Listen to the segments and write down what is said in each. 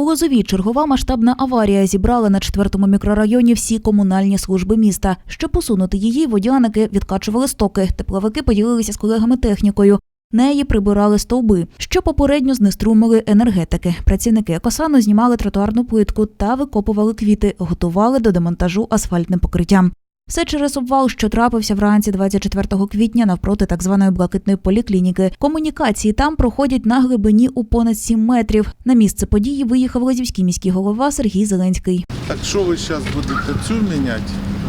У Лозовій чергова масштабна аварія зібрала на четвертому мікрорайоні всі комунальні служби міста. Щоб посунути її, водяники відкачували стоки. Тепловики поділилися з колегами технікою. Неї прибирали стовби, що попередньо знеструмили енергетики. Працівники екосану знімали тротуарну плитку та викопували квіти, готували до демонтажу асфальтним покриттям. Все через обвал, що трапився вранці 24 квітня навпроти так званої блакитної поліклініки. Комунікації там проходять на глибині у понад 7 метрів. На місце події виїхав Лазівський міський голова Сергій Зеленський. Так що ви зараз будете цю міняти,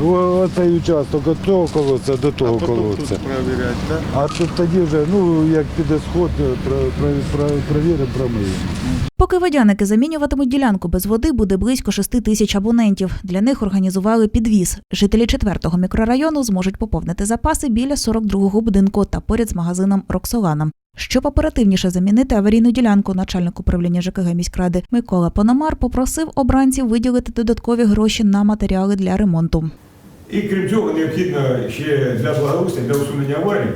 Оцей участок від цього колодця до того потім колодця. тут перевіряти, так? А тут тоді вже, ну як піде сход, про- про- промиємо. Поки водяники замінюватимуть ділянку без води, буде близько 6 тисяч абонентів. Для них організували підвіз. Жителі четвертого мікрорайону зможуть поповнити запаси біля 42-го будинку та поряд з магазином Роксолана. Щоб оперативніше замінити аварійну ділянку, начальник управління ЖКГ міськради Микола Пономар попросив обранців виділити додаткові гроші на матеріали для ремонту. І крім цього, необхідно ще для благоустрій, для усунення аварії,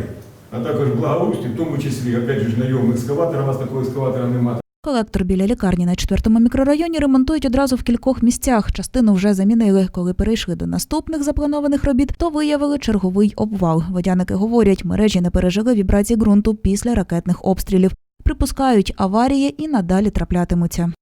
а також благоустрій, в тому числі, опять же, знайомий екскаватора. у вас такого екскаватора немає. Колектор біля лікарні на четвертому мікрорайоні ремонтують одразу в кількох місцях. Частину вже замінили. Коли перейшли до наступних запланованих робіт, то виявили черговий обвал. Водяники говорять, мережі не пережили вібрації ґрунту після ракетних обстрілів. Припускають, аварії і надалі траплятимуться.